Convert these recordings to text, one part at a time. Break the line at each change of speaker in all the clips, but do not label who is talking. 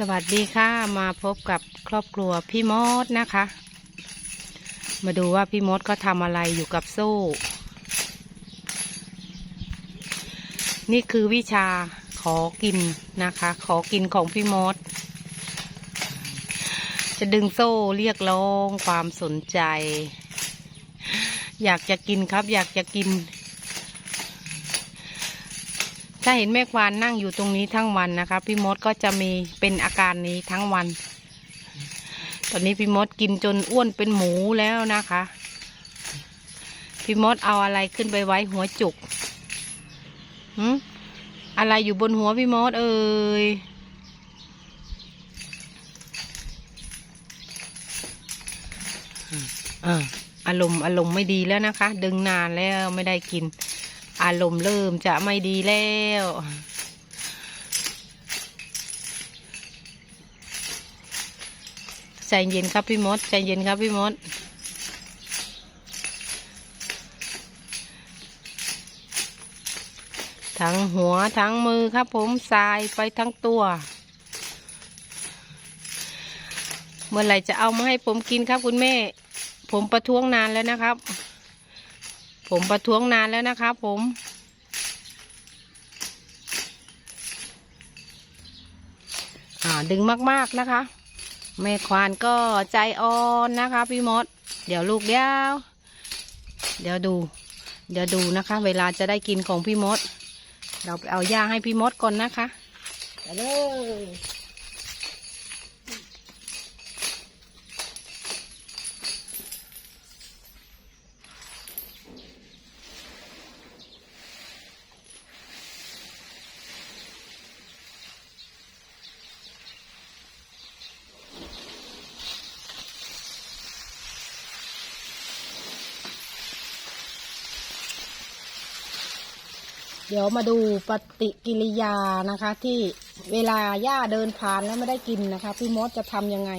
สวัสดีค่ะมาพบกับครอบครัวพี่มดนะคะ มาดูว่าพี่มดก็ทำอะไรอยู่กับโซ่ นี่คือวิชาขอกินนะคะ ขอกินของพี่มด จะดึงโซ่เรียกร้องความสนใจ อยากจะกินครับ อยากจะกิน ถ้าเห็นแม่ควานนั่งอยู่ตรงนี้ทั้งวันนะคะพี่มดก็จะมีเป็นอาการนี้ทั้งวัน ตอนนี้พี่มดกินจนอ้วนเป็นหมูแล้วนะคะ พี่มดเอาอะไรขึ้นไปไว้หัวจุกหืมอะไรอยู่บนหัวพี่มดเอ่ยอ่าอารมณ์อารมณ์ไม่ดีแล้วนะคะ ดึงนานแล้วไม่ได้กิน อารมณ์เริ่มจะไม่ดีแล้ว ใจเย็นครับพี่มด ใจเย็นครับพี่มด ทั้งหัวทั้งมือครับผมสายไปทั้งตัว เมื่อไหร่จะเอามาให้ผมกินครับคุณแม่ ผมประท้วงนานแล้วนะครับ ผมประท้วงนานแล้วนะครับผม ดึงมากๆนะคะ แม่ควานก็ใจอ่อนนะคะพี่มด เดี๋ยวลูกเดียว เดี๋ยวดู เดี๋ยวดูนะคะ เวลาจะได้กินของพี่มด เราไปเอาย่าให้พี่มดก่อนนะคะไปเลย เดี๋ยวมาดูปฏิกิริยานะคะ ที่เวลาย่าเดินผ่านแล้วไม่ได้กินนะคะ พี่มดจะทำยังไง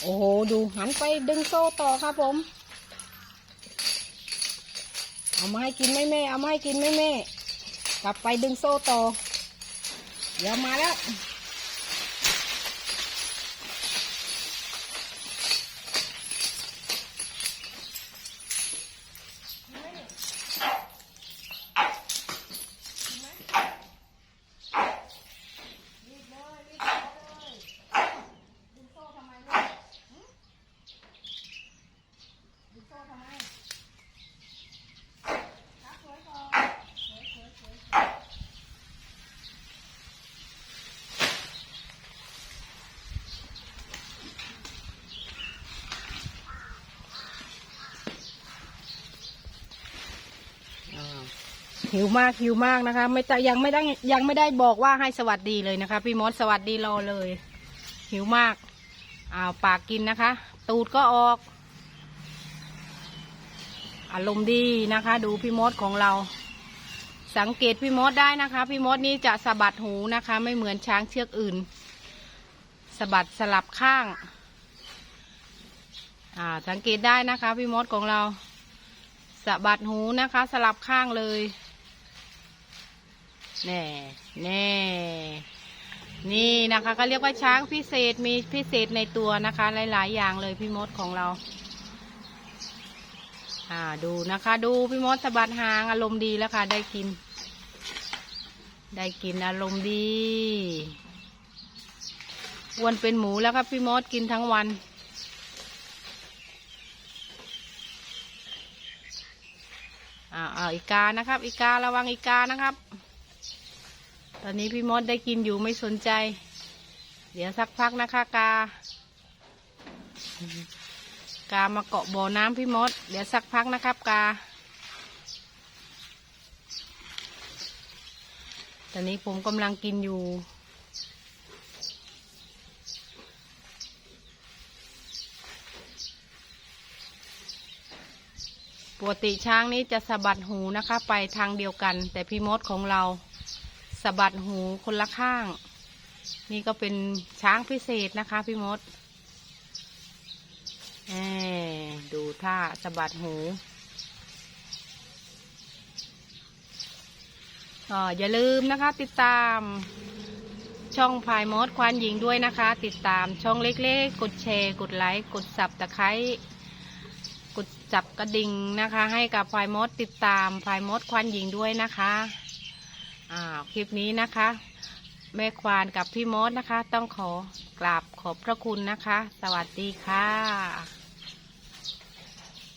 โอ้โห ดูหันไปดึงโซ่ต่อครับผม เอามาให้กินไม่แม่ เอามาให้กินไม่แม่ กลับไปดึงโซ่ต่อ เดี๋ยวมาแล้ว หิวมากหิวมากนะคะ ไม่แต่ยังไม่ได้ยังไม่ได้บอกว่าให้สวัสดีเลยนะคะ พี่มดสวัสดีรอเลย หิวมากอ้าวปากกินนะคะ ตูดก็ออก อารมณ์ดีนะคะ ดูพี่มดของเรา สังเกตพี่มดได้นะคะ พี่มดนี่จะสะบัดหูนะคะ ไม่เหมือนช้างเชือกอื่นสะบัดสลับข้างอ่าสังเกตได้นะคะ พี่มดของเราสะบัดหูนะคะ สลับข้างเลย แน่แน่นี่นะคะก็เรียกว่าช้างพิเศษมีพิเศษในตัวนะคะ หลาย ๆ อย่างเลยพี่มดของเรา อ่าดูนะคะ ดูพี่มดสะบัดหางอารมณ์ดีแล้วค่ะ ได้กิน ได้กินอารมณ์ดีอ้วนเป็นหมูแล้วครับพี่มดกินทั้งวันอ่าอาอีกานะครับ อีการะวังอีกานะครับ ตอนนี้พี่มดได้กินอยู่ไม่สนใจ เดี๋ยวสักพักนะคะกากามาเกาะบ่อน้ำพี่มด เดี๋ยวสักพักนะครับกา ตอนนี้ผมกำลังกินอยู่ ปกติช้างนี้จะสะบัดหูนะคะ ไปทางเดียวกัน แต่พี่มดของเรา สะบัดหูคนละข้าง นี่ก็เป็นช้างพิเศษนะคะ พี่มดดูท่าสะบัดหู ก็อย่าลืมนะคะ ติดตามช่องพายมดควานหญิงด้วยนะคะ ติดตามช่องเล็กๆ กดแชร์ กดไลค์ กดสับตะไคร้กดจับกระดิ่งนะคะ ให้กับพายมดติดตามพายมดควานหญิงด้วยนะคะ อ่าคลิปนี้นะคะ แม่ควานกับพี่มดนะคะ ต้องขอกราบขอบพระคุณนะคะ สวัสดีค่ะ